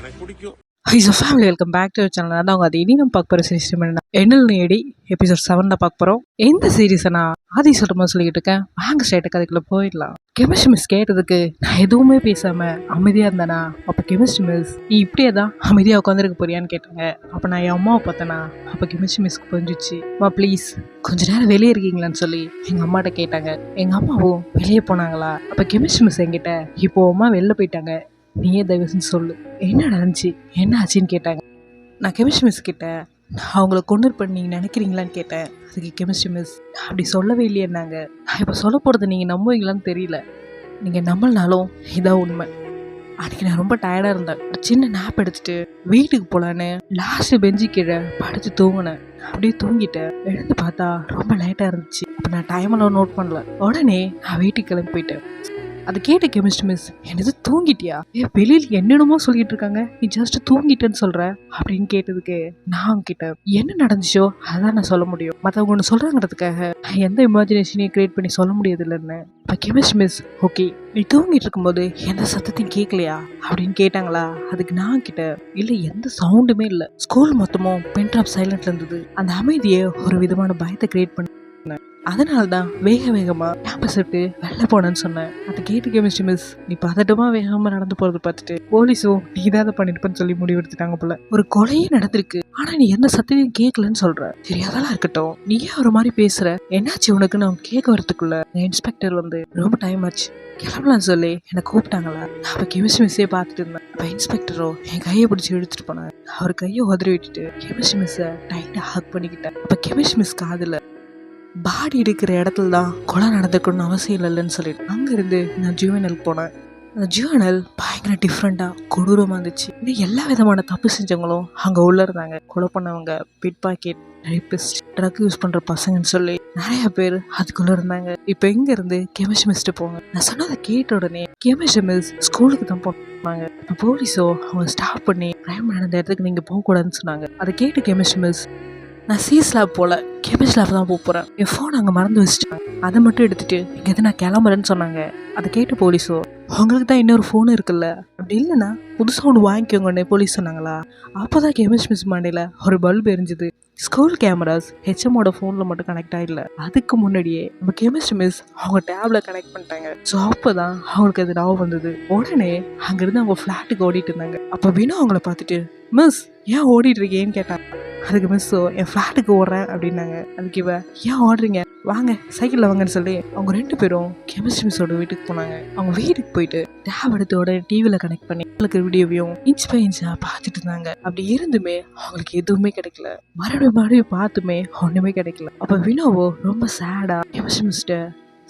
எனக்கு பிடிக்கும். Highs family welcome back to channel அதான் அவங்க அது. இனி நம்ம பார்க்க போகிற சீரிஸ் என்ன? என்னல் நேடி எபிசோட் செவனில் பார்க்க போகிறோம் எந்த சீரீஸை நான் ஆதி சொல்கிற சொல்லிக்கிட்டு இருக்கேன்? வாங்க ஸ்டேட்டுக்கு அதுக்குள்ளே போயிடலாம். கெமிஸ்ட்ரி மிஸ் கேட்டதுக்கு நான் எதுவுமே பேசாமல் அமைதியாக இருந்தேனா? அப்போ கெமிஸ்ட்ரி மிஸ் நீ இப்படியே தான் அமைதியாக உட்காந்துருக்க போறியான்னு கேட்டாங்க. அப்போ நான் என் அம்மாவை பார்த்தேனா? அப்போ கெமிஸ்ட்ரி மிஸ்க்கு புரிஞ்சிச்சு. அம்மா ப்ளீஸ் கொஞ்ச நேரம் வெளியே இருக்கீங்களான்னு சொல்லி எங்கள் அம்மாட்ட கேட்டாங்க. எங்கள் அம்மாவும் வெளியே போனாங்களா? அப்போ கெமிஸ்ட்ரி மிஸ் என்கிட்ட இப்போ அம்மா வெளில போயிட்டாங்க. நீயே தயவு செஞ்சு சொல்லு. என்ன நடந்துச்சு என்ன ஆச்சுன்னு கேட்டாங்க. நான் கெமிஸ்ட்ரி மிஸ் கிட்டே அவங்கள கொண்டு பண்ணி நினைக்கிறீங்களான்னு கேட்டேன். அதுக்கு கெமிஸ்ட்ரி மிஸ் அப்படி சொல்லவே இல்லையேன்னாங்க நான் இப்போ சொல்ல போகிறது நீங்கள் நம்புவீங்களான்னு தெரியல. நீங்கள் நம்பலனாலும் இதான் உண்மை. அன்றைக்கி நான் ரொம்ப டயர்டாக இருந்தேன். சின்ன நாப் எடுத்துட்டு வீட்டுக்கு போகலான்னு லாஸ்ட்டு பெஞ்சு கீழே படுத்து தூங்கினேன். அப்படியே தூங்கிட்டேன். எழுந்து பார்த்தா ரொம்ப லேட்டாக இருந்துச்சு. அப்போ நான் டைமெல்லாம் நோட் பண்ணல. உடனே நான் வீட்டுக்கு கிளம்பி போயிட்டேன். அது கேட்ட கெமிஸ்ட்ரி மிஸ் என்னது தூங்கிட்டியா? ஏ வெளியில் என்னென்னமோ சொல்லிட்டு இருக்காங்க. நீ ஜஸ்ட் தூங்கிட்டேன்னு சொல்ற அப்படின்னு கேட்டதுக்கு நான் அவங்க கிட்ட என்ன நடந்துச்சோ? அதான் நான் சொல்ல முடியும். மற்றவங்க ஒன்று சொல்றாங்கிறதுக்காக எந்த இமேஜினேஷனையும் கிரியேட் பண்ணி சொல்ல முடியாது இல்லைன்னு இப்போ கெமிஸ்ட்ரி மிஸ் ஓகே நீ தூங்கிட்டு இருக்கும்போது எந்த சத்தத்தையும் கேட்கலையா? அப்படின்னு கேட்டாங்களா? அதுக்கு நான் கிட்ட இல்லை எந்த சவுண்டுமே இல்லை. ஸ்கூல் மொத்தமும் பென்ட்ராப் சைலண்ட்ல இருந்தது. அந்த அமைதியை ஒரு விதமான பயத்தை கிரியேட் பண்ணி. அதனால தான் வேக வேகமா கேம்பஸ் விட்டு வெளில போனேன்னு சொன்னேன். அதை கேட்டு கெமிஸ்ட்ரி மிஸ் நீ பதட்டமா வேகமா நடந்து போறது பார்த்துட்டு போலீஸும் நீ தான் அதை பண்ணிருப்பேன்னு சொல்லி முடிவெடுத்துட்டாங்க போல. ஒரு கொலையே நடந்திருக்கு. ஆனா நீ எந்த சத்தியம் கேட்கலன்னு சொல்ற. தெரியாதெல்லாம் இருக்கட்டும். நீ ஏன் ஒரு மாதிரி பேசுற. என்னாச்சு உனக்கு? நான் கேட்க வரதுக்குள்ள இன்ஸ்பெக்டர் வந்து ரொம்ப டைம் ஆச்சு. கிளம்பலாம் சொல்லி. என்னை கூப்பிட்டாங்களா. அப்போ கெமிஸ்ட்ரி மிஸ்ஸே பார்த்துட்டு இருந்தேன். அப்போ இன்ஸ்பெக்டரோ என் கையை பிடிச்சி எடுத்துட்டு போனேன் அவர் கையை உதறி விட்டுட்டு கெமிஸ்ட்ரி மிஸ்ஸை டைட்டாக ஹக் பண்ணிக்கிட்டேன். அப்போ கெமிஸ்ட்ரி மிஸ் காதில் பாடி எடுக்கிற இடத்துல தான் கொலை நடந்துக்கணும்னு அவசியம் இல்லைன்னு சொல்லிட்டு அங்கேருந்து நான் ஜூவனலுக்கு போனேன். அந்த ஜூவனல் பயங்கர டிஃப்ரெண்ட்டாக கொடூரமாக இருந்துச்சு. இன்னும் எல்லா விதமான தப்பு செஞ்சவங்களும் அங்கே உள்ளே இருந்தாங்க. கொலை பண்ணவங்க pickpocket rapist drug use பண்ணுற பசங்கன்னு சொல்லி நிறைய பேர் அதுக்குள்ளே இருந்தாங்க. இப்போ இங்கேருந்து கெமிஸ்ட்ரி மிஸ்ட்டு போங்க. நான் சொன்னதை கேட்ட உடனே கெமிஸ்ட்ரி மிஸ் ஸ்கூலுக்கு தான் போனாங்க. போலீஸோ அவங்க ஸ்டாப் பண்ணி கிரைம் நடந்த இடத்துக்கு நீங்கள் போகக்கூடாதுன்னு சொன்னாங்க. அதை கேட்டு கெமிஸ்ட்ரி மிஸ் நான் சிஎஸ் லேப் போல கெமிஸ்ட் லேப் தான் போக போகிறேன் என் ஃபோன் அங்கே மறந்து வச்சுட்டேன். அதை மட்டும் எடுத்துட்டு இங்கேருந்து நான் கிளம்புறேன்னு சொன்னாங்க. அதை கேட்டு போலீஸோ உங்களுக்கு தான் இன்னொரு ஃபோன் இருக்குல்ல? அப்படி இல்லைன்னா புதுசாக ஒன்று வாங்கிக்கோங்கன்னு போலீஸ் சொன்னாங்களா? அப்போ தான் கெமிஸ்ட் மிஸ் மண்டையில் ஒரு பல்ப் எரிஞ்சுது. ஸ்கூல் கேமராஸ் ஹெச்எம்மோட ஃபோனில் மட்டும் கனெக்ட் ஆகல அதுக்கு முன்னாடியே நம்ம கெமிஸ்ட் மிஸ் அவங்க டேப்ல கனெக்ட் பண்ணிட்டாங்க. ஸோ அப்போ தான் அவங்களுக்கு அது ஞாபகம் வந்தது. உடனே அங்கேருந்து அவங்க ஃப்ளாட்டுக்கு ஓடிட்டு இருந்தாங்க. அப்போ வினோ அவங்கள பார்த்துட்டு மிஸ் ஏன் ஓடிட்டு இருக்கேன்னு கேட்டாங்க. அதுக்கு மிஸ்ஸோ என் ஃப்ளாட்டுக்கு ஓடுறேன் அப்படின்னாங்க. அதுக்கு இவ ஏன் ஓடுறீங்க? வாங்க சைக்கிளில் வாங்கன்னு சொல்லி அவங்க ரெண்டு பேரும் கெமிஸ்ட்ரி மிஸ்ஸோட வீட்டுக்கு போனாங்க. அவங்க வீட்டுக்கு போயிட்டு டேப் எடுத்தோட டிவியில் கனெக்ட் பண்ணி அவங்களுக்கு வீடியோவையும் இன்ச் பை இன்ச்சாக பார்த்துட்டு இருந்தாங்க. அப்படி இருந்துமே அவங்களுக்கு எதுவுமே கிடைக்கல. மறுபடியும் மறுபடியும் பார்த்துமே ஒன்றுமே கிடைக்கல. அப்போ வினோவோ ரொம்ப சேடாக கெமிஸ்ட்ரி மிஸ்ட்ட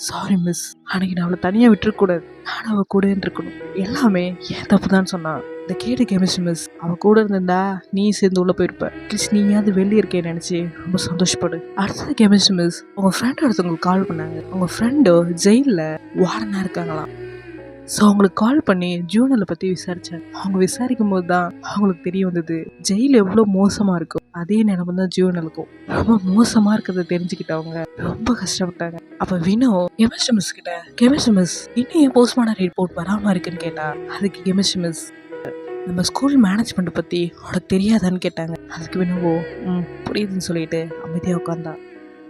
சாரி மிஸ் அன்னைக்கு நான் அவளை தனியாக விட்டுருக்கூடாது நான் அவள் கூட இருக்கணும் எல்லாமே ஏன் தப்பு தான் சொன்னான். இந்த கேட்டு கெமிஸ்ட்ரி மிஸ் அவள் கூட இருந்திருந்தா நீ சேர்ந்து உள்ளே போயிருப்ப. அட்லீஸ்ட் நீயாவது வெளியே இருக்கேன்னு நினச்சி ரொம்ப சந்தோஷப்படு. அடுத்தது கெமிஸ்ட்ரி மிஸ் உங்கள் ஃப்ரெண்ட் ஒருத்தவங்களுக்கு கால் பண்ணாங்க. உங்கள் ஃப்ரெண்டு ஜெயிலில் வாரனாக இருக்காங்களாம். ஸோ அவங்களுக்கு கால் பண்ணி ஜூனலை பற்றி விசாரித்தேன் அவங்க விசாரிக்கும் போது தான் அவங்களுக்கு தெரிய வந்தது ஜெயில் எவ்வளோ மோசமாக இருக்கும் அதே நிலைமை தான் ஜூனலுக்கும் ரொம்ப மோசமாக இருக்கிறத தெரிஞ்சுக்கிட்டவங்க ரொம்ப கஷ்டப்பட்டாங்க. அப்போ வினோ கெமிஸ்ட்ரி மிஸ் கிட்ட கெமிஸ்ட்ரி மிஸ் இன்னும் ஏன் போஸ்ட்மார்டம் ரிப்போர்ட் வராமல் இருக்குன்னு கேட்டா அதுக்கு கெமிஸ்ட்ரி மிஸ் நம்ம ஸ்கூல் மேனேஜ்மெண்ட் பற்றி உனக்கு தெரியாதான்னு கேட்டாங்க. அதுக்கு வேணுவோ ம் புரியுதுன்னு சொல்லிட்டு அமைதியாக உட்காந்தா.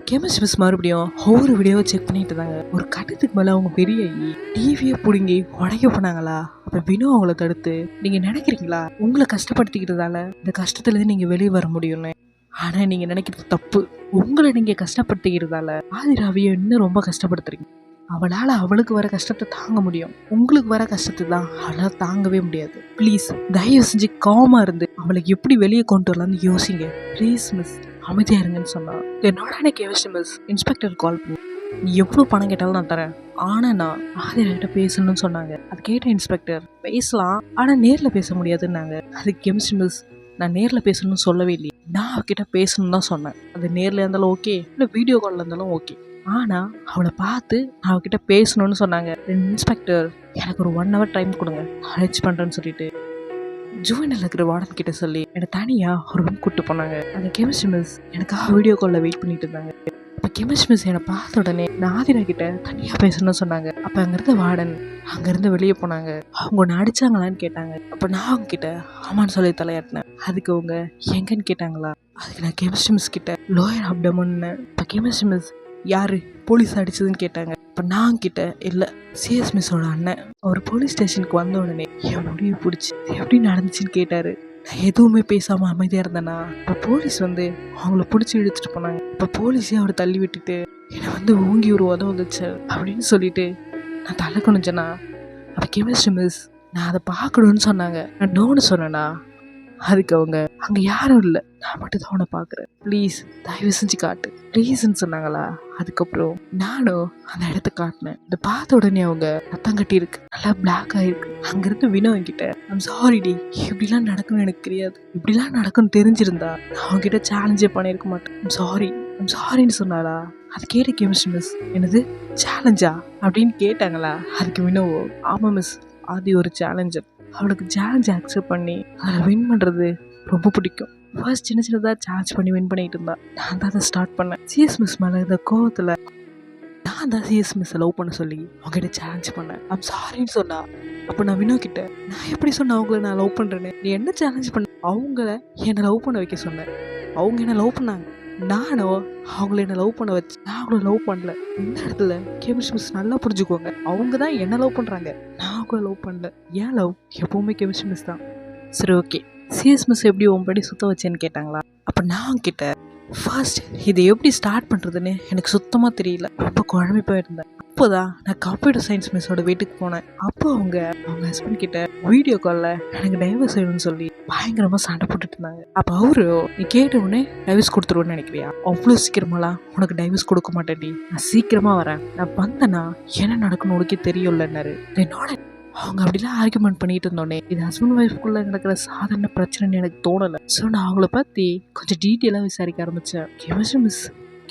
கெமிஸ்ட்ரி மிஸ் மறுபடியும் ஒவ்வொரு வீடியோவை செக் பண்ணிட்டு இருந்தாங்க. ஒரு கட்டத்துக்கு மேலே அவங்க பெரிய டிவியை பிடுங்கி உடைக்க போனாங்களா? அப்போ வினோ அவங்கள தடுத்து நீங்கள் நினைக்கிறீங்களா? உங்களை கஷ்டப்படுத்திக்கிறதால இந்த கஷ்டத்துலேருந்து நீங்கள் வெளியே வர முடியும்னு. ஆனால் நீங்கள் நினைக்கிறது தப்பு. உங்களை நீங்கள் கஷ்டப்படுத்திக்கிறதால. ஆதிராவியை இன்னும் ரொம்ப கஷ்டப்படுத்துறீங்க. அவளால் அவளுக்கு வர கஷ்டத்தை தாங்க முடியும். உங்களுக்கு வர கஷ்டத்தை தான் அவளால் தாங்கவே முடியாது. ப்ளீஸ் தயவு செஞ்சு காமாக இருந்து அவளை எப்படி வெளியே கொண்டு வரலாம்னு யோசிங்க. ப்ளீஸ் மிஸ் அமைதியாக இருங்கன்னு சொன்னான் என்னோட கெமிஸ்ட்ரி மிஸ் இன்ஸ்பெக்டர் கால் பண்ணி. நீ எவ்வளோ பணம் கேட்டாலும் நான் தரேன். ஆனால் நான் ஆதிரிட்ட பேசணும்னு சொன்னாங்க. அது கேட்ட இன்ஸ்பெக்டர் பேசலாம் ஆனால் நேரில் பேச முடியாதுன்னாங்க. அது கெமிஸ்ட்ரி மிஸ் நான் நேரில் பேசணும்னு சொல்லவே இல்லையே. நான் அவகிட்ட பேசணும்னு தான் சொன்னேன். அது நேரில் இருந்தாலும் ஓகே இல்லை வீடியோ காலில் இருந்தாலும் ஓகே ஆனால் அவளை பார்த்து நான் அவகிட்ட பேசணும்னு சொன்னாங்க. இன்ஸ்பெக்டர் எனக்கு ஒரு ஒன் ஹவர் டைம் கொடுங்க. அழைச்சி பண்ணுறேன்னு சொல்லிட்டு. ஜூவனில் இருக்கிற வார்டன் கிட்ட சொல்லி என்னை தனியாக ஒரு ரூம் கூப்பிட்டு போனாங்க. அந்த கெமிஸ்ட்ரி மிஸ் எனக்காக வீடியோ காலில் வெயிட் பண்ணிட்டு இருந்தாங்க. இப்போ கெமிஸ்ட்ரி மிஸ் என்னை பார்த்த உடனே நான் ஆதிரா கிட்ட தனியாக பேசணும்னு சொன்னாங்க. அப்போ அங்கேருந்து வார்டன் அங்கேருந்து வெளியே போனாங்க. அவங்க ஒன்று அடிச்சாங்களான்னு கேட்டாங்க. அப்போ நான் அவங்க கிட்ட ஆமான்னு சொல்லி தலையாட்டினேன். அதுக்கு அவங்க எங்கன்னு கேட்டாங்களா? அதுக்கு நான் கெமிஸ்ட்ரி மிஸ் கிட்ட லோயர் அப்டமன்னு இப்போ கெமிஸ்ட்ரி மிஸ் யாரு போலீஸ் அடிச்சதுன்னு கேட்டாங்க. இப்போ நான் கிட்ட இல்லை சிஎஸ் மிஸ்ஸோட அண்ணன். அவர் போலீஸ் ஸ்டேஷனுக்கு வந்த உடனே என் முடிவு பிடிச்சி எப்படி நடந்துச்சுன்னு கேட்டாரு. நான் எதுவுமே பேசாமல் அமைதியாக இருந்தேனா? இப்போ போலீஸ் வந்து அவங்கள பிடிச்சி இழுத்துட்டு போனாங்க. இப்போ போலீஸே அவர் தள்ளி விட்டுட்டு என்னை வந்து ஓங்கி ஒரு உதவ வந்துச்சு அப்படின்னு சொல்லிட்டு நான் தலை குனிஞ்சேனா? அப்போ கெமிஸ்ட்ரி மிஸ் நான் அதை பார்க்கணும்னு சொன்னாங்க. நான் நோன்னு சொன்னேனா? அதுக்கு அவங்க அங்கே யாரும் இல்லை. நான் மட்டும் தான் உன்னை பார்க்குறேன். ப்ளீஸ் தயவு செஞ்சு காட்டு. ப்ளீஸ்ன்னு சொன்னாங்களா? அதுக்கப்புறம் நானும் அந்த இடத்த காட்டினேன். இதை பார்த்த உடனே அவங்க ரத்தம் கட்டி இருக்கு நல்லா பிளாக் ஆயிருக்கு. அங்கிருந்து வினோ என்கிட்ட ஐம் சாரி டி. இப்படிலாம் நடக்கும்னு எனக்கு தெரியாது. இப்படிலாம் நடக்கும்னு தெரிஞ்சிருந்தா நான் அவங்ககிட்ட சேலஞ்சே பண்ணியிருக்க மாட்டேன். ஐம் சாரி ஐம் சாரின்னு சொன்னாளா? அது கேட்ட கெமிஸ்ட்ரி மிஸ் என்னது? சேலஞ்சா அப்படின்னு கேட்டாங்களா? அதுக்கு வினோவோ ஆமாம் மிஸ் அது ஒரு சேலஞ்சர் அவளுக்கு சேலஞ்ச் அக்செப்ட் பண்ணி அதை வின் பண்ணுறது ரொம்ப பிடிக்கும். ஃபர்ஸ்ட் சின்ன சின்னதாக சேலஞ்ச் பண்ணி வின் பண்ணிட்டு இருந்தா. நான் தான் அதை ஸ்டார்ட் பண்ணேன். சிஎஸ் மிஸ் மேலே இந்த கோவத்தில் நான் தான் சிஎஸ் மிஸ்ஸை லவ் பண்ண சொல்லி அவங்ககிட்ட சேலஞ்ச் பண்ணேன். ஐம் சாரின்னு சொன்னா அப்போ நான் வினோ நான் எப்படி சொன்னேன் அவங்கள நான் லவ் பண்ணுறேன்னு நீ என்ன சேலஞ்ச் பண்ண? அவங்கள என்னை லவ் பண்ண வைக்க சொன்னேன் அவங்க என்ன லவ் பண்ணாங்க. நானும் அவங்கள என்ன லவ் பண்ண வச்சு நான் அவங்கள லவ் பண்ணல. இந்த இடத்துல கெமிஸ்ட்ரி மிஸ் நல்லா புரிஞ்சுக்கோங்க. அவங்க தான் என்ன லவ் பண்ணுறாங்க நான் அவங்கள லவ் பண்ணல. ஏன் லவ் எப்பவுமே கெமிஸ்ட்ரி மிஸ் தான். சரி ஓகே சிஎஸ் மிஸ் எப்படி உன்படி சுத்த வச்சேன்னு கேட்டாங்களா? அப்போ நான் கிட்ட ஃபர்ஸ்ட் இதை எப்படி ஸ்டார்ட் பண்ணுறதுன்னு எனக்கு சுத்தமாக தெரியல. ரொம்ப குழம்பி போயிருந்தேன். அப்போதான் நான் கம்ப்யூட்டர் சயின்ஸ் மிஸ்ஸோட வீட்டுக்கு போனேன். அப்போ அவங்க அவங்க ஹஸ்பண்ட் கிட்ட வீடியோ காலில் எனக்கு டைவர்ஸ் வேணும்னு சொல்லி பயங்கரமாக சண்டை போட்டுட்டு இருந்தாங்க. அப்போ அவரு நீ கேட்ட உடனே டைவர்ஸ் கொடுத்துருவோன்னு நினைக்கிறியா? அவ்வளோ சீக்கிரமாலாம் உனக்கு டைவர்ஸ் கொடுக்க மாட்டேன்டி நான் சீக்கிரமாக வரேன். நான் வந்தேன்னா என்ன நடக்கணும் உனக்கே தெரியும்லன்னாரு. என்னோட அவங்க அப்படிலாம் ஆர்குமெண்ட் பண்ணிட்டு இருந்தோடனே இது ஹஸ்பண்ட் ஒய்ஃப்குள்ள நடக்கிற சாதாரண பிரச்சனைன்னு எனக்கு தோணலை. ஸோ நான் அவங்கள பற்றி கொஞ்சம் டீட்டெயிலாக விசாரிக்க ஆரம்பித்தேன் chemistry miss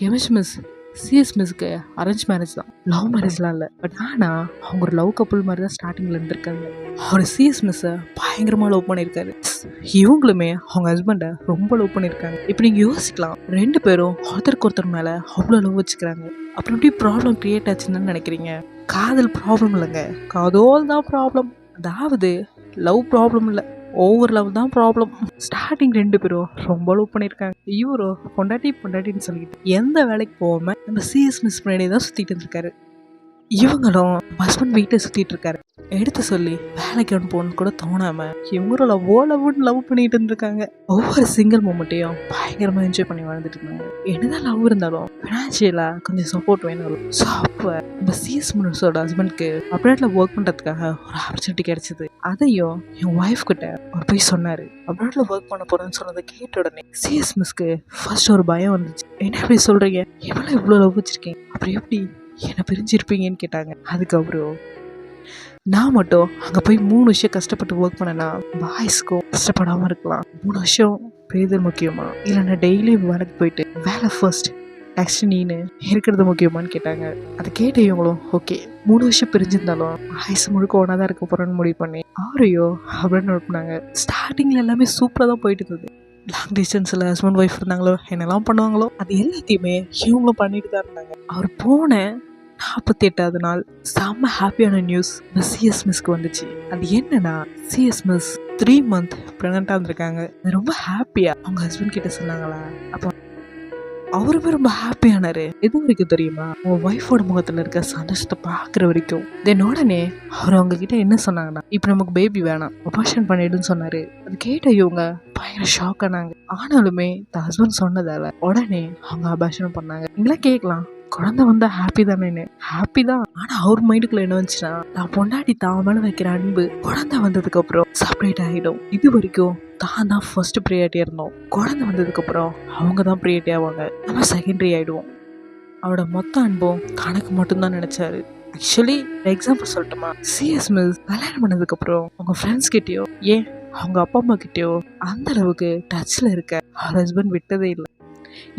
chemistry miss CS மிஸ்க்கு arrange marriage தான். லவ் மேரேஜ்லாம் இல்லை. பட் ஆனால் அவங்க ஒரு லவ் கப்புள் மாதிரி தான் ஸ்டார்டிங்கில் இருந்திருக்காங்க. அவர் சிஎஸ் மிஸ்ஸை பயங்கரமாக லவ் பண்ணியிருக்காரு. இவங்களுமே அவங்க ஹஸ்பண்டை ரொம்ப லவ் பண்ணியிருக்காங்க. இப்போ நீங்கள் யோசிக்கலாம். ரெண்டு பேரும் ஒருத்தருக்கு ஒருத்தர் மேலே அவ்வளோ லவ் வச்சுக்கிறாங்க. அப்புறம் எப்படி ப்ராப்ளம் க்ரியேட் ஆச்சுன்னு நினைக்கிறீங்க? காதல் ப்ராப்ளம் இல்லைங்க. காதோல் தான் ப்ராப்ளம் அதாவது லவ் ப்ராப்ளம் இல்லை. ஓவர் லவ் தான் ப்ராப்ளம் ஸ்டார்டிங் ரெண்டு பேரும் ரொம்ப லவ் பண்ணியிருக்காங்க இவரோ பொண்டாட்டி பொண்டாட்டின்னு சொல்லிட்டு எந்த வேலைக்கு போகாமல் நம்ம சிஎஸ் மிஸ் பண்ணி தான் சுற்றிட்டு இருந்திருக்காரு. இவங்களும் ஹஸ்பண்ட் வீட்டை சுற்றிட்டு இருக்காரு. எடுத்து சொல்லி வேலைக்கு போகணும்னு கூட தோணாம இவங்களும் லவ்வோ லவ்னு லவ் பண்ணிட்டு இருந்திருக்காங்க. ஒவ்வொரு சிங்கிள் மூமெண்ட்டையும் பயங்கரமா என்ஜாய் பண்ணி வாழ்ந்துட்டு இருந்தாங்க. என்னதான் லவ் இருந்தாலும் ஃபினான்ஷியலா கொஞ்சம் சப்போர்ட் வேணும் ஸோ அப்போ இந்த சிஎஸ் முனிஸோட ஹஸ்பண்ட்க்கு அப்ராட்ல ஒர்க் பண்றதுக்காக ஒரு ஆப்பர்ச்சுனிட்டி கிடைச்சது. அதையும் என் ஒய்ஃப் கிட்ட அவர் போய் சொன்னாரு. அப்ராட்ல ஒர்க் பண்ண போறேன்னு சொன்னதை கேட்ட உடனே சிஎஸ் மிஸ்க்கு ஃபர்ஸ்ட் ஒரு பயம் வந்துச்சு. என்ன அப்படி சொல்றீங்க? எவ்வளோ இவ்வளோ லவ் வச்சிருக்கேன் அப்புறம் எப்படி என்ன பிரிஞ்சிருப்பீங்கன்னு கேட்டாங்க. அதுக்கப்புறம் நான் மட்டும் அங்கே போய் மூணு வருஷம் கஷ்டப்பட்டு ஒர்க் பண்ணனா பாய்ஸ்க்கும் கஷ்டப்படாமல் இருக்கலாம். மூணு வருஷம் பெரியது முக்கியமா? இல்லை நான் டெய்லி வேலைக்கு போயிட்டு வேலை ஃபர்ஸ்ட் நெக்ஸ்ட் நீனு இருக்கிறது முக்கியமான்னு கேட்டாங்க. அதை கேட்ட இவங்களும் ஓகே மூணு வருஷம் பிரிஞ்சிருந்தாலும் ஆயுசு முழுக்க ஒன்றா தான் இருக்க போகிறோன்னு முடிவு பண்ணி ஆரையோ? அப்படின்னு அனுப்புனாங்க. ஸ்டார்டிங்கில் எல்லாமே சூப்பராக தான் போயிட்டு இருந்தது. லாங் டிஸ்டன்ஸில் ஹஸ்பண்ட் ஒய்ஃப் இருந்தாங்களோ என்னெல்லாம் பண்ணுவாங்களோ அது எல்லாத்தையுமே இவங்களும் பண்ணிட்டு தான் இருந்தாங்க. அவர் போன நாற்பத்தி எட்டாவது நாள் செம்ம ஹாப்பியான நியூஸ் இந்த சிஎஸ் மிஸ்க்கு வந்துச்சு. அது என்னன்னா சிஎஸ் மிஸ் த்ரீ மந்த் ப்ரெக்னெண்ட்டாக இருந்திருக்காங்க. ரொம்ப ஹாப்பியாக அவங்க ஹஸ்பண்ட் கிட்ட சொன்னாங்களா அப்போ அவருமே ரொம்ப ஹாப்பியானாரு எது வரைக்கும் தெரியுமா? உன் ஒய்ஃபோட முகத்துல இருக்க சந்தோஷத்தை பாக்குற வரைக்கும். தென் உடனே அவர் அவங்க கிட்ட என்ன சொன்னாங்கன்னா இப்போ நமக்கு பேபி வேணாம். அபார்ஷன் பண்ணிடுன்னு சொன்னாரு. அது கேட்ட இவங்க பயங்கர ஷாக் ஆனாங்க. ஆனாலுமே ஹஸ்பண்ட் சொன்னதால உடனே அவங்க அபார்ஷன் பண்ணாங்க. நீங்களா கேட்கலாம். குழந்தை வந்து ஹாப்பி தானேன்னு. ஹாப்பி தான். ஆனா அவர் மைண்டுக்குள்ள என்ன வந்துச்சுன்னா நான் பொண்டாட்டி தான் மேல வைக்கிற அன்பு குழந்தை வந்ததுக்கு அப்புறம் செப்பரேட் ஆகிடும் இது வரைக்கும் தான் தான் ஃபர்ஸ்ட் ப்ரியாரிட்டியாக இருந்தோம். குழந்தை வந்ததுக்கப்புறம் அவங்க தான் ப்ரியாரிட்டி ஆவாங்க. நம்ம செகண்டரி ஆகிடுவோம் அவரோட மொத்த அன்பும் தனக்கு மட்டும்தான் நினைச்சாரு. ஆக்சுவலி எக்ஸாம்பிள் சொல்லட்டுமா? சிஎஸ் மிஸ் கல்யாணம் பண்ணதுக்கப்புறம் அவங்க ஃப்ரெண்ட்ஸ் கிட்டயோ ஏன் அவங்க அப்பா அம்மா கிட்டயோ அந்த அளவுக்கு டச்சில் இருக்க அவர் ஹஸ்பண்ட் விட்டதே இல்லை.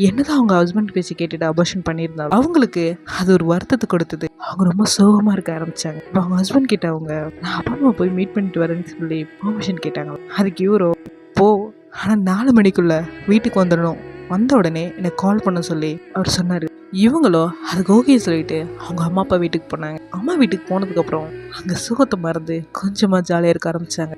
என்னதான் அவங்க ஹஸ்பண்ட் பேச்சு கேட்டுட்டு அபர்ஷன் பண்ணியிருந்தாலும் அவங்களுக்கு அது ஒரு வருத்தத்தை கொடுத்தது. அவங்க ரொம்ப சோகமாக இருக்க ஆரம்பித்தாங்க இப்போ அவங்க ஹஸ்பண்ட் கிட்ட அவங்க நான் அப்பா அம்மா போய் மீட் பண்ணிட்டு வரேன்னு சொல்லி பெர்மிஷன் கேட்டாங்க அதுக்கு இவரோ போ. ஆனால் நாலு மணிக்குள்ள வீட்டுக்கு வந்துடணும். வந்த உடனே எனக்கு கால் பண்ண சொல்லி அவர் சொன்னார். இவங்களோ அதுக்கு ஓகே சொல்லிட்டு அவங்க அம்மா அப்பா வீட்டுக்கு போனாங்க. அம்மா வீட்டுக்கு போனதுக்கப்புறம் அங்கே சுகத்தை மறந்து கொஞ்சமாக ஜாலியாக இருக்க ஆரம்பிச்சாங்க.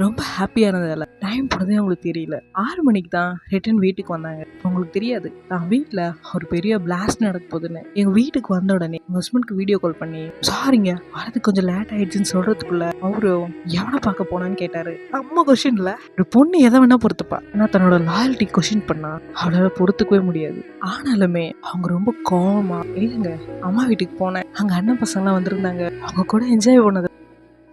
ரொம்ப ஹாப்பியானதால டைம் போனதே அவங்களுக்கு தெரியல. ஆறு மணிக்கு தான் ரிட்டன் வீட்டுக்கு வந்தாங்க. அவங்களுக்கு தெரியாது. நான் வீட்டில் ஒரு பெரிய பிளாஸ்ட் நடக்க போகுதுன்னு. எங்கள் வீட்டுக்கு வந்த உடனே எங்கள் ஹஸ்பண்ட்க்கு வீடியோ கால் பண்ணி சாரிங்க வரதுக்கு கொஞ்சம் லேட் ஆயிடுச்சுன்னு சொல்கிறதுக்குள்ள அவரு எவனை பார்க்க போனான்னு கேட்டார். அம்மா கொஷின்ல ஒரு பொண்ணு எதை வேணால் பொறுத்துப்பா. ஆனால் தன்னோட லாயல்ட்டி கொஷின் பண்ணால் அவளால் பொறுத்துக்கவே முடியாது. ஆனாலுமே அவங்க ரொம்ப கோபமாக இல்லைங்க அம்மா வீட்டுக்கு போனேன். அங்கே அண்ணன் பசங்களாம் வந்திருந்தாங்க. அவங்க கூட என்ஜாய் பண்ணது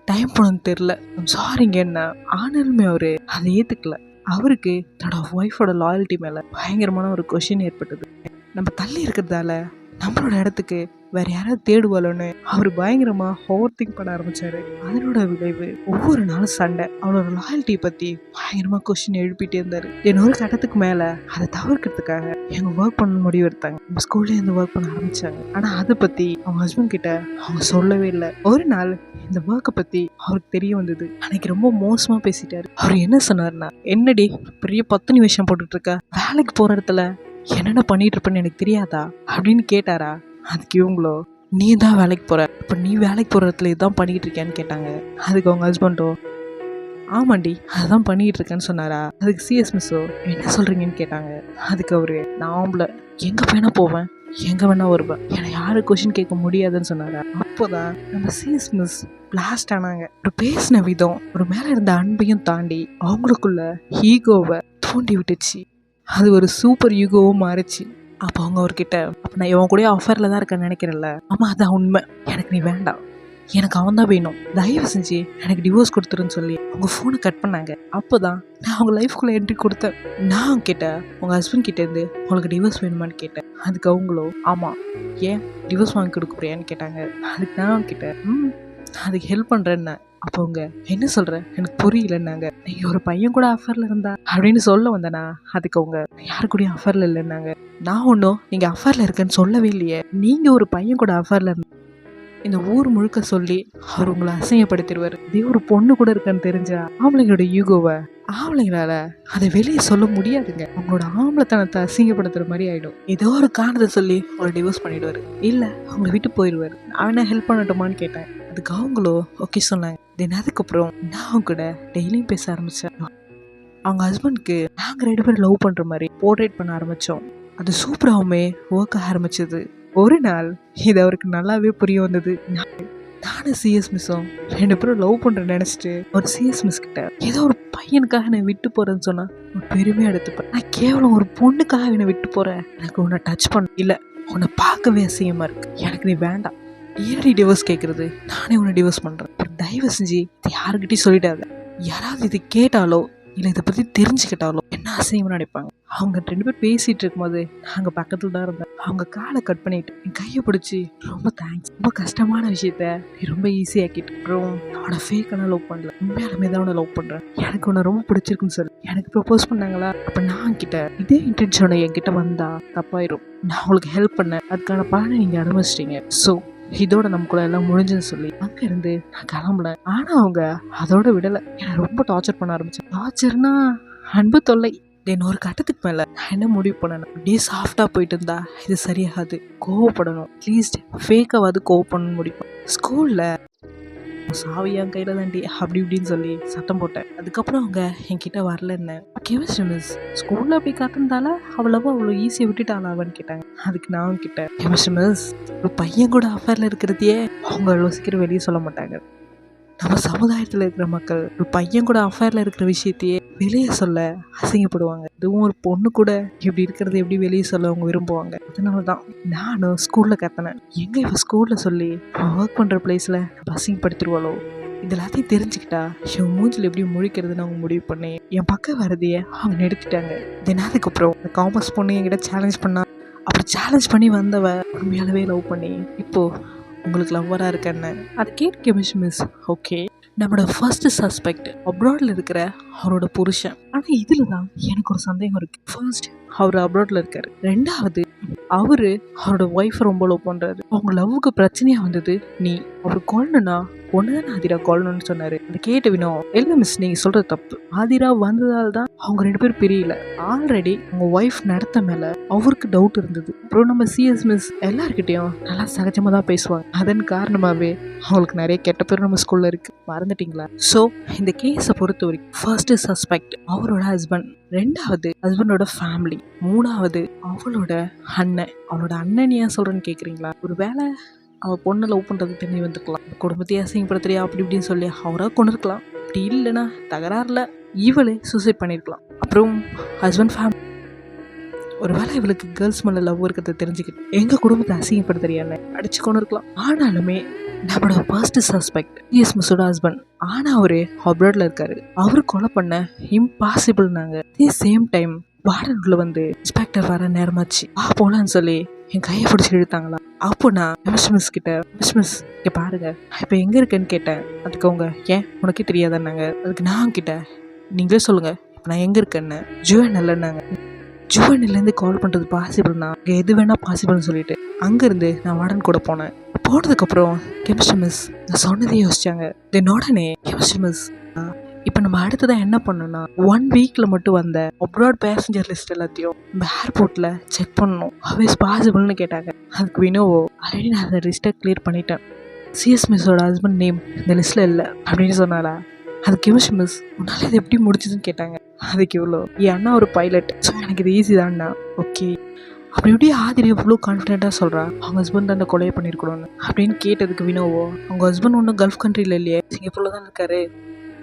டைம் போனது தெரில சாரிங்க என்ன? ஆனாலுமே அவரு அதை ஏத்துக்கல. அவருக்கு தன்னோட ஒய்ஃபோட லாயல்ட்டி மேல பயங்கரமான ஒரு கொஷின் ஏற்பட்டது. நம்ம தள்ளி இருக்கிறதால நம்மளோட இடத்துக்கு வேற யாராவது தேடுவாளோன்னு அவர் பயங்கரமா ஓவர் திங்க் பண்ண ஆரம்பிச்சாரு. அதனோட விளைவு ஒவ்வொரு நாளும் சண்டை. அவனோட லாயல்ட்டி பத்தி பயங்கரமா கொஸ்டின் எழுப்பிட்டே இருந்தாரு. என்னொரு கட்டத்துக்கு மேல அதை தவிர்க்கிறதுக்காக எங்க ஒர்க் பண்ண முடிவு எடுத்தாங்க. நம்ம ஸ்கூல்ல இருந்து ஒர்க் பண்ண ஆரம்பிச்சாங்க. ஆனா அதை பத்தி அவங்க ஹஸ்பண்ட் கிட்ட அவங்க சொல்லவே இல்லை. ஒரு நாள் இந்த ஒர்க்கை பத்தி அவருக்கு தெரிய வந்தது. அன்னைக்கு ரொம்ப மோசமா பேசிட்டாரு. அவர் என்ன சொன்னாருன்னா என்னடி பெரிய பத்து நிமிஷம் போட்டுட்டு இருக்க? வேலைக்கு போற இடத்துல என்னென்ன பண்ணிட்டு இருப்பேன்னு எனக்கு தெரியாதா? அப்படின்னு கேட்டாரா? அதுக்கு இவங்களோ நீ தான் வேலைக்கு போற. இப்போ நீ வேலைக்கு போற இடத்துல இதான் பண்ணிட்டு இருக்கியான்னு கேட்டாங்க. அதுக்கு அவங்க ஹஸ்பண்டோ ஆமாண்டி அதான் பண்ணிட்டு இருக்கேன்னு சொன்னாரா? அதுக்கு சிஎஸ் மிஸ்ஸோ என்ன சொல்றீங்கன்னு கேட்டாங்க. அதுக்கு அவரு நான் ஆம்பளை எங்க வேணா போவேன். எங்க வேணா வருவேன். என்னை யாரும் கொஷின் கேட்க முடியாதுன்னு சொன்னாரா? அப்போதான் நம்ம சிஎஸ் மிஸ் பிளாஸ்ட் ஆனாங்க. ஒரு பேசின விதம் ஒரு மேல இருந்த அன்பையும் தாண்டி அவங்களுக்குள்ள ஈகோவை தூண்டி விட்டுச்சு. அது ஒரு சூப்பர் யூகோவும் மாறுச்சு. அப்போ அவங்க அவர்கிட்ட அப்போ நான் இவன் கூட ஆஃபரில் தான் இருக்கேன்னு நினைக்கிறேன்ல. ஆமாம் அதான் உண்மை. எனக்கு நீ வேண்டாம். எனக்கு அவன் தான் வேணும். தயவு செஞ்சு எனக்கு டிவோர்ஸ் கொடுத்துருன்னு சொல்லி அவங்க ஃபோனை கட் பண்ணாங்க. அப்போ தான் நான் அவங்க லைஃப்குள்ளே என்ட்ரி கொடுத்தேன். நான் அவங்க கிட்ட உங்கள் ஹஸ்பண்ட் கிட்டேருந்து உங்களுக்கு டிவோர்ஸ் வேணுமான்னு கேட்டேன். அதுக்கு அவங்களோ ஆமாம் ஏன் டிவோர்ஸ் வாங்கி கொடுக்க போறியான்னு கேட்டாங்க. அதுக்கு நான் அவங்க கிட்ட ம் அதுக்கு ஹெல்ப் பண்ணுறேன்னு அப்போ அவங்க என்ன சொல்ற? எனக்கு புரியலன்னாங்க. நீ ஒரு பையன் கூட அஃபர்ல இருந்தா? அப்படின்னு சொல்ல வந்தனா அதுக்கு அவங்க யாரு கூடயும் அஃபர்ல இல்லைன்னாங்க. நான் ஒன்றும் நீங்கள் அஃபரில் இருக்கேன்னு சொல்லவே இல்லையே. நீங்கள் ஒரு பையன் கூட ஆஃபரில் இருந்த இந்த ஊர் முழுக்க சொல்லி அவர் உங்களை அசிங்கப்படுத்திடுவார். இதே ஒரு பொண்ணு கூட இருக்கன்னு தெரிஞ்சா ஆம்பளைங்களோட யூகோவை ஆம்பளைங்களால அதை வெளியே சொல்ல முடியாதுங்க. அவங்களோட ஆம்பளைத்தனத்தை அசிங்கப்படுத்துற மாதிரி ஆயிடும். ஏதோ ஒரு காரணத்தை சொல்லி அவங்களை டிவோர்ஸ் பண்ணிடுவாரு. இல்லை அவங்களை விட்டு போயிடுவாரு. நான் என்ன ஹெல்ப் பண்ணட்டுமான்னு கேட்டேன். அதுக்கு அவங்களோ ஓகே சொன்னாங்க தென் அதுக்கப்புறம் நான் அவங்க கூட டெய்லியும் பேச ஆரம்பித்தேன் அவங்க ஹஸ்பண்ட்க்கு நாங்கள் ரெண்டு பேரும் லவ் பண்ணுற மாதிரி போர்ட்ரேட் பண்ண ஆரம்பித்தோம் அது சூப்பராகவுமே ஒர்க் ஆரம்பிச்சது. ஒரு நாள் இது அவருக்கு நல்லாவே புரிய வந்தது. நான் நானும் சிஎஸ் மிஸ்ஸும் ரெண்டு பேரும் லவ் பண்ணுறேன்னு நினச்சிட்டு ஒரு சிஎஸ் மிஸ் கிட்ட ஏதோ ஒரு பையனுக்காக நான் விட்டு போகிறேன்னு சொன்னால் ஒரு பெருமையாக எடுத்துப்பேன். நான் கேவலம் ஒரு பொண்ணுக்காக என்னை விட்டு போகிறேன் எனக்கு உன்னை டச் பண்ண இல்லை. உன்னை பார்க்கவே அசிங்கமாக இருக்கு. எனக்கு நீ வேண்டாம். ஏறி டிவோர்ஸ் கேட்குறது நானே உன்னை டிவோர்ஸ் பண்ணுறேன் தயவு செஞ்சு இது யாருக்கிட்டையும் சொல்லிடாத. யாராவது இது கேட்டாலோ இல்லை இதை பற்றி தெரிஞ்சுக்கிட்டாலோ என்ன அசைவம் நினைப்பாங்க. அவங்க ரெண்டு பேர் பேசிகிட்டு இருக்கும்போது நாங்கள் பக்கத்தில் தான் இருந்தேன். அவங்க காலை கட் பண்ணிட்டு என் கையை பிடிச்சி ரொம்ப தேங்க்ஸ் ரொம்ப கஷ்டமான விஷயத்த நீ ரொம்ப ஈஸியாக்கிட்டு அப்புறம் அவனை ஃபேக்கான லவ் பண்ணல. உண்மையாலுமே தான் அவனை லவ் பண்ணுறேன் எனக்கு உன்னை ரொம்ப பிடிச்சிருக்குன்னு சொல்லி. எனக்கு ப்ரப்போஸ் பண்ணாங்களா? அப்போ நான் கிட்ட இதே இன்டென்ஷனை என்கிட்ட வந்தால் தப்பாயிரும். நான் உங்களுக்கு ஹெல்ப் பண்ணேன். அதுக்கான பலனை நீங்கள் அனுபவிச்சிட்டீங்க. ஸோ இதோட நமக்குள்ள எல்லாம் முடிஞ்சுன்னு சொல்லி அங்க இருந்து நான் கிளம்புனேன். ஆனா அவங்க அதோட விடல. என்னை ரொம்ப டார்ச்சர் பண்ண ஆரம்பிச்சேன். டார்ச்சர்னா அன்பு தொல்லை. தென் ஒரு கட்டத்துக்கு மேல நான் என்ன முடிவு பண்ணணும் அப்படியே சாஃப்டா போயிட்டு இருந்தா இது சரியாகாது கோவப்படணும். அட்லீஸ்ட் ஃபேக்காவது கோவப்படணும்னு முடிப்பேன் ஸ்கூல்ல சாவி என் கையில் தாண்டி அப்படி இப்படின்னு சொல்லி சத்தம் போட்டேன். அதுக்கப்புறம் அவங்க என்கிட்ட வரல என்ன? கெமிஸ்ட்ரி மிஸ் ஸ்கூலில் அப்படி கற்றுந்தால அவ்வளவா அவ்வளோ ஈஸியாக விட்டுட்டாளாவான்னு கேட்டாங்க. அதுக்கு நான் கிட்டேன். கெமிஸ்ட்ரி மிஸ் ஒரு பையன் கூட அஃபேரில் இருக்கிறதையே அவங்க அவ்வளோ சீக்கிரம் வெளியே சொல்ல மாட்டாங்க. நம்ம சமுதாயத்தில் இருக்கிற மக்கள் ஒரு பையன் கூட அஃபேரில் இருக்கிற விஷயத்தையே வெளியே சொல்ல அசிங்கப்படுவாங்க. இதுவும் ஒரு பொண்ணு கூட இப்படி இருக்கிறத எப்படி வெளியே சொல்ல அவங்க விரும்புவாங்க. அதனால தான் நானும் ஸ்கூலில் கத்தினேன். எங்கே இப்போ ஸ்கூலில் சொல்லி ஒர்க் பண்ற நம்ம அசிங்கப்படுத்திடுவாளோ? இது எல்லாத்தையும் தெரிஞ்சுக்கிட்டா என் மூஞ்சில் எப்படி முழிக்கிறதுன்னு அவங்க முடிவு பண்ணி என் பக்கம் வரதையே அவங்க நிறுத்திட்டாங்க. தென் அப்புறம் இந்த காமர்ஸ் பொண்ணு என்கிட்ட சேலஞ்ச் பண்ணா. அப்படி சேலஞ்ச் பண்ணி வந்தவ உண்மையாலவே லவ் பண்ணி இப்போது உங்களுக்கு லவ்வராக இருக்கேன்னு. அதை கேட் கெமிஸ்ட் மிஸ் ஓகே நம்மளோட ஃபர்ஸ்ட் சஸ்பெக்ட் அப்ராடில் இருக்கிற அவரோட புருஷன். ஆனால் இதில் தான் எனக்கு ஒரு சந்தேகம் இருக்கு. ஃபர்ஸ்ட் அவர் அப்ராடில் இருக்காரு. ரெண்டாவது அவரு அவரோட ஒய்ஃப் ரொம்ப லவ் பண்ணுறாரு அவங்க லவ்வுக்கு பிரச்சனையாக வந்தது நீ. அவர் ஒன்று தான் ஆதிரா கொல்லணும்னு சொன்னாரு. அதை கேட்டு வினோ இல்ல மிஸ் நீங்க சொல்கிறது தப்பு. ஆதிரா வந்ததால் தான் அவங்க ரெண்டு பேரும் பிரியல. ஆல்ரெடி உங்க ஒய்ஃப் நடத்த மேல அவருக்கு டவுட் இருந்தது. அப்புறம் நம்ம சிஎஸ் மிஸ் எல்லார்கிட்டயும் நல்லா சகஜமா தான் பேசுவாங்க. அதன் காரணமாவே அவங்களுக்கு நிறைய கெட்ட பேர் நம்ம ஸ்கூல்ல இருக்கு. மறந்துட்டீங்களா? சோ இந்த கேஸை பொறுத்த வரைக்கும் ஃபர்ஸ்ட் சஸ்பெக்ட் அவரோட ஹஸ்பண்ட் ரெண்டாவது ஹஸ்பண்டோட ஃபேமிலி மூணாவது அவளோட அண்ணன். அவளோட அண்ணன் ஏன் சொல்றேன்னு கேக்குறீங்களா? ஒரு வேலை அவள் பொண்ணை லவ் பண்ணுறதுக்கு தெரிய வந்துருக்கலாம் குடும்பத்தையே அசிங்கப்படுத்துறியா அப்படி இப்படின்னு சொல்லி அவராக கொண்டு இருக்கலாம் அப்படி இல்லைன்னா தகராறில் இவளே சூசைட் பண்ணியிருக்கலாம் அப்புறம் ஹஸ்பண்ட் ஃபேமிலி ஒருவேளை இவளுக்கு கேர்ள்ஸ் மேலே லவ் இருக்கிறத தெரிஞ்சுக்கிட்டு எங்கள் குடும்பத்தை அசிங்கப்படுத்துறியான்னு அடிச்சு கொண்டு இருக்கலாம் ஆனாலுமே நம்மளோட ஃபர்ஸ்ட் சஸ்பெக்ட் எஸ் மிஸ்ஸோட ஹஸ்பண்ட் ஆனால் அவரு அப்ராட்ல இருக்காரு. அவர் கொலை பண்ண இம்பாசிபிள்னாங்க அதே சேம் டைம் வார்டனுக்குள்ள வந்து இன்ஸ்பெக்டர் வர நேரமாச்சு. ஆ போலான்னு சொல்லி என் கையை பிடிச்சி இழுத்தாங்களா? அப்போ நான் மிஸ் மிஸ் கிட்ட. மிஸ் மிஸ் இங்கே பாருங்க. இப்போ எங்கே இருக்கேன்னு கேட்டேன். அதுக்கு அவங்க ஏன்? உனக்கே தெரியாதான்னாங்க? அதுக்கு நான் கிட்ட நீங்களே சொல்லுங்க. இப்போ நான் எங்கே இருக்கேன்னு? ஜுவன் இல்லைன்னாங்க ஜுவன்லேருந்து கால் பண்ணுறது பாசிபிள்னா இங்கே எது வேணால் பாசிபிள்னு சொல்லிட்டு. அங்கேருந்து நான் வார்டன் கூட போனேன். போனதுக்கப்புறம் கெமிஸ்ட்ரி மிஸ் நான் சொன்னதே யோசிச்சாங்க. தென் உடனே கெமிஸ்ட்ரி மிஸ் இப்போ நம்ம அடுத்ததான் என்ன பண்ணணும்னா ஒன் வீக்கில் மட்டும் வந்த அப்ராட் பேசஞ்சர் லிஸ்ட் எல்லாத்தையும் நம்ம ஏர்போர்ட்டில் செக் பண்ணணும். ஹவ் பாசிபிள்னு கேட்டாங்க. அதுக்கு வினோவோ ஆல்ரெடி நான் அந்த லிஸ்ட்டை கிளியர் பண்ணிட்டேன். சிஎஸ் மிஸ்ஸோட ஹஸ்பண்ட் நேம் இந்த லிஸ்ட்டில் இல்லை அப்படின்னு சொன்னாலா அது கெமிஸ்ட்ரி மிஸ் உன்னால் இது எப்படி முடிச்சதுன்னு கேட்டாங்க. அதுக்கு இவ்வளோ என் அண்ணா ஒரு பைலட் ஸோ எனக்கு இது ஈஸி தான்ண்ணா ஓகே அப்படி எப்படி ஆதிரி எவ்வளோ கான்ஃபிடென்ட்டாக சொல்கிறா அவங்க ஹஸ்பண்ட் அந்த கொலையை பண்ணியிருக்கணும்னு அப்படின்னு கேட்டதுக்கு வினோவோ அவங்க ஹஸ்பண்ட் ஒன்றும் கல்ஃப் கண்ட்ரியில் இல்லையே. சிங்கப்பூரில் தான் இருக்காரு.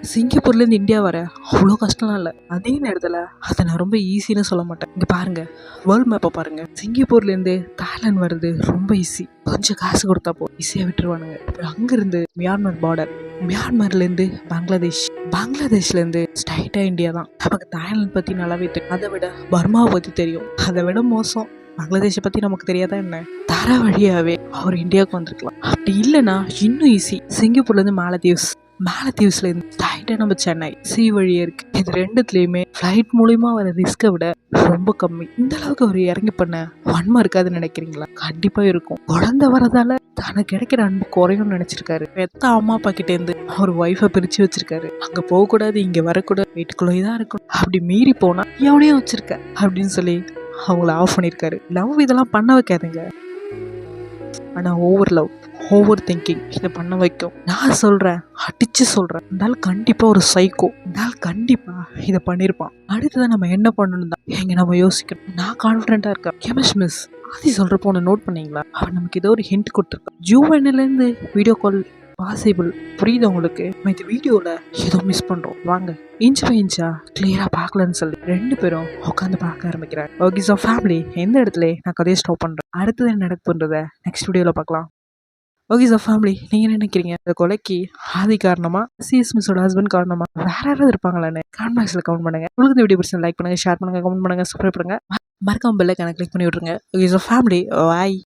சிங்கப்பூர்லேருந்து இந்தியா வர அவ்வளோ கஷ்டம்லாம் இல்லை. அதே நேரத்தில் அதை நான் ரொம்ப ஈஸின்னு சொல்ல மாட்டேன். இங்கே பாருங்கள் வேர்ல்ட் மேப்பை பாருங்கள் சிங்கப்பூர்லேருந்து தாய்லாந்து வர்றது ரொம்ப ஈஸி கொஞ்சம் காசு கொடுத்தா போ ஈஸியாக விட்டுருவானுங்க. அப்புறம் அங்கேருந்து மியான்மர் பார்டர் மியான்மர்லேருந்து பங்களாதேஷ். பங்களாதேஷ்லேருந்து ஸ்ட்ரைட்டாக இந்தியா தான். நமக்கு தாய்லாந்து பற்றி நல்லாவே தெரியும் அதை விட பர்மாவை பற்றி தெரியும். அதை விட மோசம். பங்களாதேஷை பற்றி நமக்கு தெரியாதா என்ன? தர வழியாகவே அவர் இந்தியாவுக்கு வந்திருக்கலாம். அப்படி இல்லைன்னா இன்னும் ஈஸி சிங்கப்பூர்லேருந்து மாலத்தீவ்ஸ். மாலத்தீவ்ஸ்லேருந்து ஸ்ட்ரைட்டாக நம்ம சென்னை சி வழியே இருக்கு. இது ரெண்டுத்துலேயுமே ஃப்ளைட் மூலியமா வர ரிஸ்க்கை விட ரொம்ப கம்மி. இந்த அளவுக்கு அவர் இறங்கி பண்ண வன்மை இருக்காதுன்னு நினைக்கிறீங்களா? கண்டிப்பா இருக்கும். குழந்தை வரதால தனக்கு கிடைக்கிற அன்பு குறையும்னு நினைச்சிருக்காரு. பெத்த அம்மா அப்பா கிட்ட இருந்து அவர் ஒய்ஃபை பிரிச்சு வச்சிருக்காரு. அங்க போகக்கூடாது இங்க வரக்கூடாது வீட்டுக்குள்ளேயே தான் இருக்கணும். அப்படி மீறி போனா எவனையும் வச்சிருக்க அப்படின்னு சொல்லி அவங்கள ஆஃப் பண்ணியிருக்காரு லவ் இதெல்லாம் பண்ண வைக்காதுங்க. ஆனா ஓவர் லவ் ஓவர் திங்கிங் இதை பண்ண வைக்கும். நான் சொல்கிறேன் அடிச்சு சொல்கிறேன் இந்த கண்டிப்பாக ஒரு சைக்கோ இந்த கண்டிப்பாக இதை பண்ணியிருப்பான் அடுத்ததான் நம்ம என்ன பண்ணணும் தான் எங்கே நம்ம யோசிக்கணும். நான் கான்ஃபிடென்ட்டா இருக்கேன். கெமிஸ்ட் மிஸ் ஆதி சொல்றப்போ ஒன்று நோட் பண்ணீங்களா? அவன் நமக்கு ஏதோ ஒரு ஹிண்ட் கொடுத்துருக்கான் ஜூவன்லேருந்து வீடியோ கால் பாசிபிள் புரியுது உங்களுக்கு? நம்ம இந்த வீடியோவில் ஏதோ மிஸ் பண்ணுறோம் வாங்க. இன்ச் பை இன்ச்சா கிளியராக பார்க்கலன்னு சொல்லி ரெண்டு பேரும் உட்காந்து பார்க்க ஆரம்பிக்கிறாங்க. ஓகே ஸோ ஃபேமிலி எந்த இடத்துல நான் கதையை ஸ்டாப் பண்ணுறேன் அடுத்தது என்ன நடக்குன்றத நெக்ஸ்ட் வீடியோவில் பார்க்கலாம். ஓகே சார் ஃபேமிலி நீங்கள் நினைக்கிறீங்க? இந்த கொலைக்கு ஆதி காரணமா சிஎஸ் மிஸ்ஸோட ஹஸ்பண்ட் காரணமா வேற யாராவது இருப்பாங்களான்னு கமெண்ட் பாக்ஸில் கமெண்ட் பண்ணுங்க. உங்களுக்கு இந்த வீடியோ பிடிச்சா லைக் பண்ணுங்க ஷேர் பண்ணுங்க கமெண்ட் பண்ணுங்க சப்ஸ்கிரைப் பண்ணுங்க. மறக்காம பெல்லை கணக்கு கிளிக் பண்ணி விட்ருங்க ஓகே சார் ஃபேமிலி பாய்